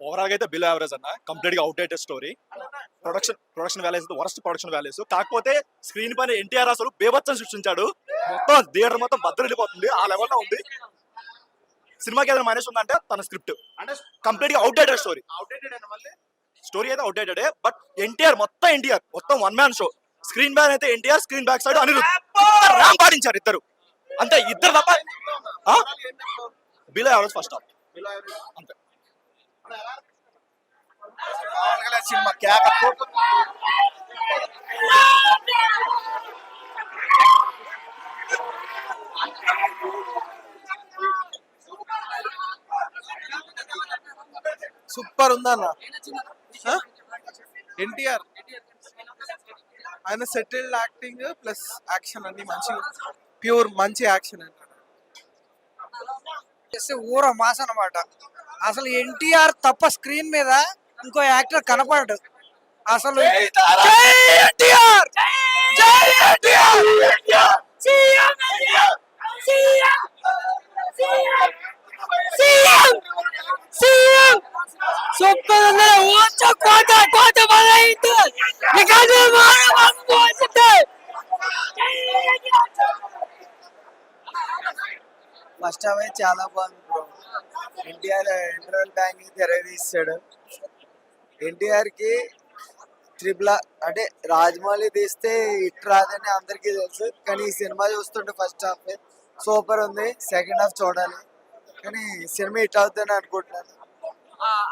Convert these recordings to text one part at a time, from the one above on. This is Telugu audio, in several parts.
ఓవరాల్గా అయితే బిలో యావరేజ్ అన్న. కంప్లీట్గా outdated story production production values worst production values కాకపోతే స్క్రీన్ పైన ఎన్టీఆర్ అసలు బేబత్సం సృష్టించాడు. మొత్తం థియేటర్ మొత్తం వెళ్ళిపోతుంది. ఆ లెవెల్లో ఉంది. సినిమాకి ఏదైనా మైనస్ ఉందంటే తన స్క్రిప్ట్ అంటే కంప్లీట్గా స్టోరీ అవుట్డేటెడ్ అయిన మళ్ళీ? స్టోరీ అయితే అవుట్డేటెడ్ బట్ ఎన్టీఆర్ మొత్తం ఎన్టీఆర్ మొత్తం one man show screen back అయితే NTR screen back side Ram పాటించారు ఇద్దరు. అంతే ఇద్దరు తప్ప బిలో యావరేజ్ ఫస్ట్ హాఫ్ అంతే. సినిమా కేక సూపర్ ఉందన్న ఎన్టీఆర్. ఆయన సెటిల్డ్ యాక్టింగ్ ప్లస్ యాక్షన్ అన్ని మంచిగా ప్యూర్ మంచి యాక్షన్ అంటారు ఊర మాస్ అన్నమాట అసలు ఎన్టీఆర్ తప్ప స్క్రీన్ మీద ఇంకో యాక్టర్ కనపడడు. అసలు ఫస్ట్ అయితే చాలా బాగుంది బ్రో. ఎన్టీఆర్ ఇంటర్వెల్ బ్యాంక్ తెరదీస్తాడు ఎన్టీఆర్కి త్రిబుల్ అంటే రాజమౌళి తీస్తే హిట్ రాదని అందరికీ తెలుసు. కానీ ఈ సినిమా చూస్తుంటే ఫస్ట్ హాఫ్ సూపర్ ఉంది. సెకండ్ హాఫ్ చూడాలి. కానీ సినిమా హిట్ అవుతుందని అనుకుంటున్నాను.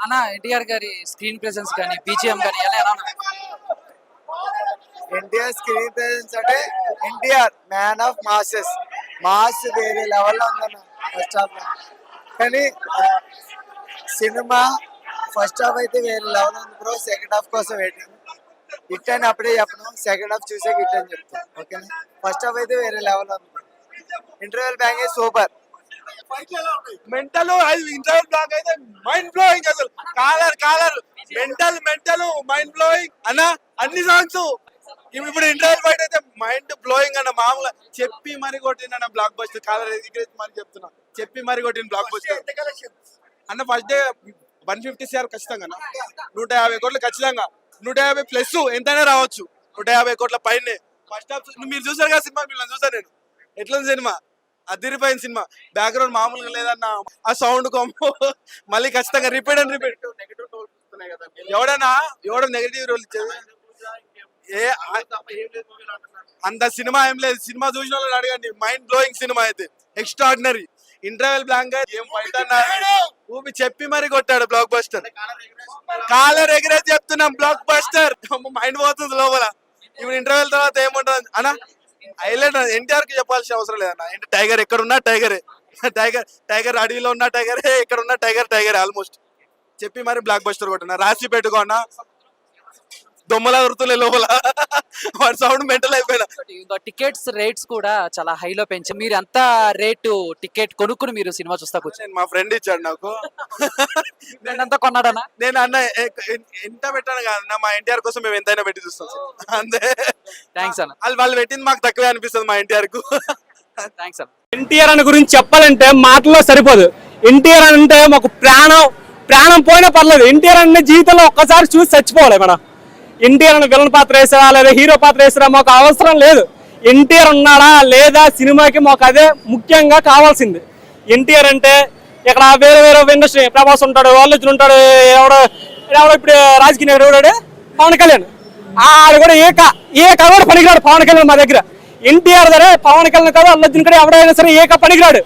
అన్న ఎన్టీఆర్ గారి స్క్రీన్ ప్రెసెన్స్ కానీ బీజిఎం కానీ ఎలా? ఎన్టీఆర్ స్క్రీన్ ప్రెజెన్స్ అంటే NTR man of masses mass వేరే లెవెల్లో ఉందన్న ఫస్ట్ హాఫ్ కానీ సినిమా ఫస్ట్ హాఫ్ అయితే వేరే లెవెల్ ఉంది బ్రో సెకండ్ హాఫ్ కోసం వెయిటింగ్ హిట్ అని అప్పుడే చెప్పను. సెకండ్ హాఫ్ చూసే హిట్ అని చెప్తాను ఓకేనా ఫస్ట్ హాఫ్ అయితే వేరే లెవెల్ ఉంది interval bang super mental interval block అయితే మైండ్ బ్లోయింగ్ అసలు. Collar collar mental mental mind blowing అన్న అన్ని సాంగ్స్ ఇప్పుడు ఇంటర్వెల్ ఫైట్ అయితే మైండ్ బ్లోయింగ్ అన్న మామూలు చెప్పి మరి కొట్టిన బ్లాక్ బస్టర్ కాలర్ ఎగ్రేజ్ మరి చెప్తున్నా. చెప్పి మరి కొట్టిన బ్లాక్ బస్టర్ అన్న first day one fifty CR ఖచ్చితంగా. నూట యాభై కోట్లు ఖచ్చితంగా. నూట యాభై ప్లస్ ఎంతైనా రావచ్చు. నూట యాభై కోట్ల పైనే. ఫస్ట్ హాఫ్ మీరు చూసారు కదా సినిమా? మిమ్మల్ని చూసాను నేను. ఎట్లుంది సినిమా? అదిరిపోయిన సినిమా. బ్యాక్గ్రౌండ్ మామూలుగా లేదన్న. ఆ సౌండ్ కొమ్ము మళ్ళీ ఖచ్చితంగా రిపీట్ అండ్ రిపీట్ ఎవడన్నా? ఎవడో నెగిటివ్ రోల్ ఇచ్చేది? ఏ అంత సినిమా ఏం లేదు సినిమా చూసిన వాళ్ళు అడగండి. మైండ్ బ్లోయింగ్ సినిమా అయితే. ఎక్స్ట్రాడినరీ ఇంటర్వెల్ బ్లాంక్ ఏం ఫైట్ ఊపి చెప్పి మరి కొట్టాడు బ్లాక్ బస్టర్ కాలర్ ఎగిరే చెప్తున్నాం బ్లాక్ బస్టర్ మైండ్ పోతుంది లోపల. ఇప్పుడు ఇంటర్వెల్ తర్వాత ఏముంటుంది? అన్న హైలైట్ ఎన్టీఆర్కి చెప్పాల్సిన అవసరం లేదన్న. ఏంటి టైగర్ ఎక్కడ ఉన్నా టైగరే. టైగర్ టైగర్ అడవిలో ఉన్న టైగరే ఇక్కడ ఉన్న టైగర్ టైగర్ ఆల్మోస్ట్ చెప్పి మరి బ్లాక్ బస్టర్ కొట్టిన? రాసి పెట్టుకోన్నా దొమ్మల దొరుకుతులే లోపల. వాడి సౌండ్ మెంటల్ అయిపోయినా. ఇంకా టికెట్స్ రేట్స్ కూడా చాలా హైలో పెంచి మీరు ఎంత రేటు టికెట్ కొనుక్కుని మీరు సినిమా చూస్తా కూర్చొని నేను మా ఫ్రెండ్ ఇచ్చాడు నాకు. ఎంత కొన్నాడనా? నేను అన్న ఎంత పెట్టాను కాదన్న మా ఎన్టీఆర్ కోసం మేము ఎంతైనా పెట్టి చూస్తాం. అంతే. థ్యాంక్స్ అన్న. వాళ్ళు వాళ్ళు పెట్టింది మాకు తక్కువే అనిపిస్తుంది మా ఎన్టీఆర్కు థ్యాంక్స్ అన్న. ఎన్టీఆర్ అని గురించి చెప్పాలంటే మాటల్లో సరిపోదు. ఎన్టీఆర్ అంటే మాకు ప్రాణం ప్రాణం పోయినా పర్లేదు. ఎన్టీఆర్ అంటే జీవితంలో ఒక్కసారి చూసి చచ్చిపోవాలి మనం ఎన్టీఆర్ అని విలన్ పాత్ర వేసారా లేదా హీరో పాత్ర వేసారా మాకు అవసరం లేదు. ఎన్టీఆర్ ఉన్నాడా లేదా సినిమాకి మాకు అదే ముఖ్యంగా కావాల్సింది. ఎన్టీఆర్ అంటే ఇక్కడ వేరే వేరే ఇండస్ట్రీ ప్రభాస్ ఉంటాడు వాళ్ళు ఉంటాడు ఎవడో ఎవడో ఇప్పుడు రాజకీయ నాయకుడు ఎవడాడు? పవన్ కళ్యాణ్. ఆడు కూడా ఏక ఏక కూడా పనికిరాడు పవన్ కళ్యాణ్ మా దగ్గర. ఎన్టీఆర్ సరే పవన్ కళ్యాణ్ కాదు అల్లర్జున్ కూడా ఎవడైనా సరే ఏక పనికిరాడు.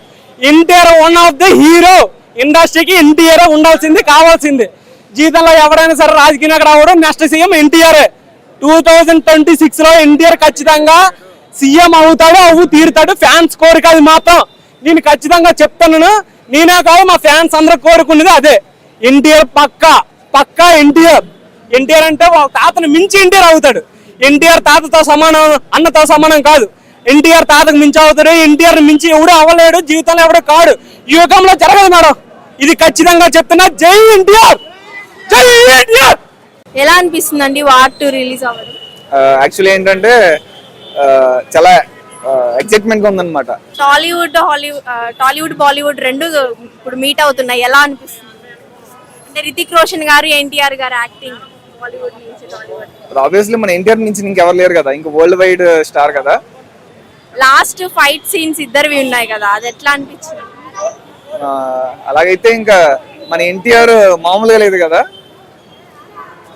NTR one of the hero ఇండస్ట్రీకి ఎన్టీఆర్ ఉండాల్సింది కావాల్సింది. జీవితంలో ఎవరైనా సరే రాజకీయ నాయకుడు అవ్వడం next CM NTR two thousand twenty సిక్స్లో ఎన్టీఆర్ ఖచ్చితంగా సీఎం అవుతాడు అవ్వు తీరుతాడు. ఫ్యాన్స్ కోరిక అది మాత్రం. నేను ఖచ్చితంగా చెప్తాను నేనే కాదు మా ఫ్యాన్స్ అందరూ కోరుకున్నది అదే. ఎన్టీఆర్ పక్కా పక్కా ఎన్టీఆర్ ఎన్టీఆర్ అంటే తాతను మించి ఎన్టీఆర్ అవుతాడు. ఎన్టీఆర్ తాతతో సమానం అన్నతో సమానం కాదు. ఎన్టీఆర్ తాతకు మించి అవుతాడు. ఎన్టీఆర్ మించి ఎవడు అవ్వలేడు. జీవితంలో ఎవడు కాడు. ఈ యుగంలో జరగదు మేడం. ఇది ఖచ్చితంగా చెప్తున్నా. జై ఎన్టీఆర్ ఎలా అనిపిస్తుందండి వార్ టూ రిలీజ్ అవ్వడం? యాక్చువల్లీ ఏంటంటే చాలా ఎక్సైట్మెంట్గా ఉందన్నమాట. టాలీవుడ్ హాలీవుడ్ టాలీవుడ్ బాలీవుడ్ రెండు ఇప్పుడు మీట్ అవుతున్నాయి. ఎలా అనిపిస్తుంది? అంటే రితిక్ రోషన్ గారు ఎన్టీఆర్ గారు యాక్టింగ్ బాలీవుడ్ నుంచి టాలీవుడ్ ఆబ్వియస్లీ మన ఎన్టీఆర్ నుంచి ఇంకెవరు లేరు కదా. ఇంకా వరల్డ్ వైడ్ స్టార్ కదా. లాస్ట్ ఫైట్ సీన్స్ ఇద్దరివి ఉన్నాయి కదా. అది ఎట్లా అనిపించింది? ఆ, అలాగైతే ఇంకా మన ఎన్టీఆర్ మామూలుగా లేదు కదా.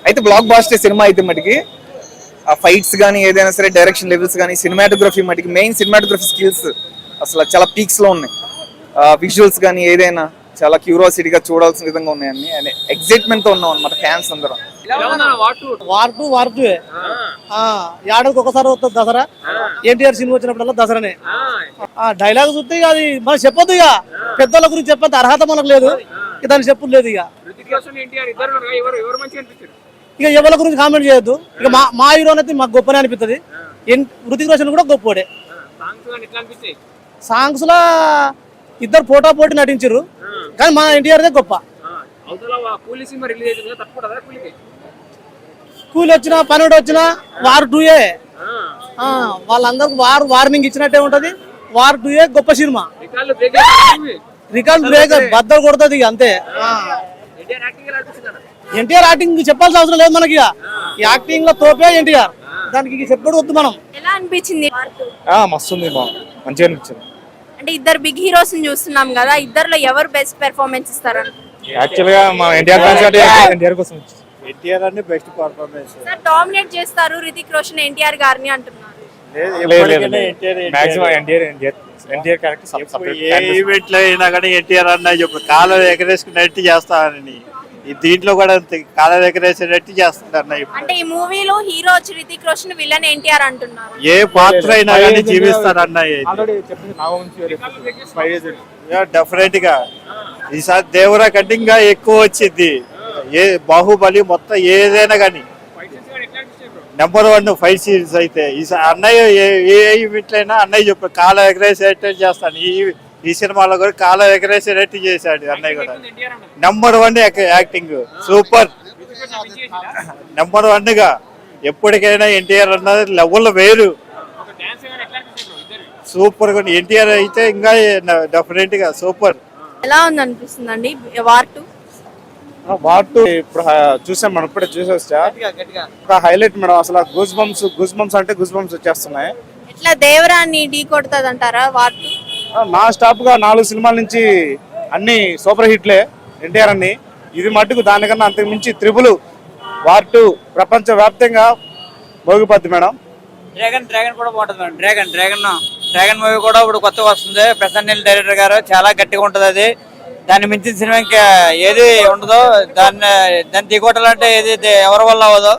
అయితే బ్లాక్ బాస్టర్ సినిమా అయితే మటుకి ఆ ఫైట్స్ కానీ ఏదైనా సరే డైరెక్షన్ లెవెల్స్ కానీ సినిమాటోగ్రఫీ మటుకి మెయిన్ సినిమాటోగ్రఫీ స్కిల్స్ అసలు చాలా పీక్స్లో ఉన్నాయి. విజువల్స్ కానీ ఏదైనా చాలా క్యూరియాసిటీగా చూడాల్సిన విధంగా ఉన్నాయని అండ్ ఎక్సైట్మెంట్తో ఉన్నాం అనమాట ఫ్యాన్స్ అందరం. War two? వార్ టూ ఏడాదికి ఒకసారి వస్తుంది దసరా. ఎన్టీఆర్ సినిమా వచ్చినప్పుడల్లా దసరానే. ఆ. డైలాగ్ చూస్తే ఇక అది మనం చెప్పొద్దు ఇక. పెద్దల గురించి చెప్పేంత అర్హత మనకు లేదు. ఇక దానికి చెప్పు లేదు ఇక. ఇక ఎవరి గురించి కామెంట్ చేయొద్దు. ఇక మా మా హీరో అయితే మాకు గొప్పనే అనిపిస్తుంది హృతిక్ రోషన్ కూడా గొప్పోడే సాంగ్స్లో ఇద్దరు పోటా పోటీ నటించారు కానీ మా ఎన్టీఆర్ గొప్ప. కూలి వచ్చినా పనుడు వచ్చినా వారు టూయే ఆ, వాళ్ళందరికి వారు వార్నింగ్ ఇచ్చినట్టే ఉంటది. వారు టూయే గొప్ప సినిమా. రికార్డ్ బ్రేక్ బద్దలు కొడుతుంది అంతే. ఎన్టీఆర్ యాక్టింగ్ చెప్పాల్సిన అవసరం లేదు మనకి యాక్టింగ్లో తోపే ఎన్టీఆర్. దానికి చెప్పడం వద్దు మనం. ఎలా అనిపించింది? వార్ టూ మస్తు ఉంది బా మంచిగా అనిపించింది. అంటే ఇద్దరు బిగ్ హీరోస్ని చూస్తున్నాం కదా ఇద్దరులో ఎవరు బెస్ట్ పెర్ఫార్మెన్స్ ఇస్తారని యాక్చువల్గా మా ఎన్టీఆర్ ఫ్యాన్స్ అంటే ఎన్టీఆర్. కోసం ఎన్టీఆర్ అంటే బెస్ట్ పర్ఫార్మెన్స్ సార్ డామినేట్ చేస్తారు రితిక్ రోషన్ ఎన్టీఆర్ గారిని అంటున్నారు. ఏ ఈవెంట్లో అయినా కానీ ఎన్టీఆర్ అన్న చెప్పు. కాలం ఎగరేసుకున్నట్టు చేస్తానని ఈ దీంట్లో కూడా కాలం చేస్తాడు అన్న ఇప్పుడు. అంటే ఈ మూవీలో హీరో వచ్చి రితిక్ రోషన్ విలన్ ఎన్టీఆర్ అంటున్నారు. ఏ పాత్ర అయినా కానీ జీవిస్తారన్న గురించి డెఫినెట్గా ఈసారి దేవరా కంటే ఇంకా ఎక్కువ వచ్చింది. ఏ బాహుబలి మొత్తం ఏదైనా కానీ. నెంబర్ వన్ ఫైవ్ సీరీస్ అయితే. ఈసారి అన్నయ్య ఏ- ఏ ఈవెంట్ అయినా అన్నయ్య చెప్పు కాల ఎగరేసేట్టు చేస్తాను. ఈ ఈ సినిమాలో కూడా కాల ఎగరేసేటట్టు చేశాడు అన్నయ్య కూడా. Number one acting super number వన్గా ఎప్పటికైనా ఎన్టీఆర్ అన్నది లెవెల్ వేరు. సూపర్గా ఎన్టీఆర్ అయితే ఇంకా డెఫినెట్గా సూపర్ ఎలా ఉంది వార్ టూ వాటు ఇప్పుడు చూసాం మనం ఇప్పుడే చూసి వచ్చా ఒక హైలైట్ మేడం అసలు గూస్ బంప్స్ గూస్ బంప్స్ అంటే గూస్ బంప్స్ వచ్చేస్తున్నాయి. ఇట్లా దేవరాన్ని ఢీ కొడుతుంది అంటారా వార్ టూ నా స్టాప్గా నాలుగు సినిమాల నుంచి అన్ని సూపర్ హిట్లే ఎన్టీఆర్ అన్ని. ఇది మట్టుకు దానికన్నా అంతకు మించి త్రిపుల్ వార్ ప్రపంచ వ్యాప్తంగా మోగిపోద్ది మేడం. డ్రాగన్ డ్రాగన్ కూడా బాగుంటుంది madam. Dragon dragon dragon movie కూడా ఇప్పుడు కొత్తగా వస్తుంది. ప్రశాంత్ నీల్ డైరెక్టర్ గారు చాలా గట్టిగా ఉంటుంది అది. దాన్ని మించిన సినిమా ఇంకా ఏది ఉండదో దాన్ని దాన్ని దిగొట్టాలంటే ఏది ఎవరి వల్ల అవ్వదు.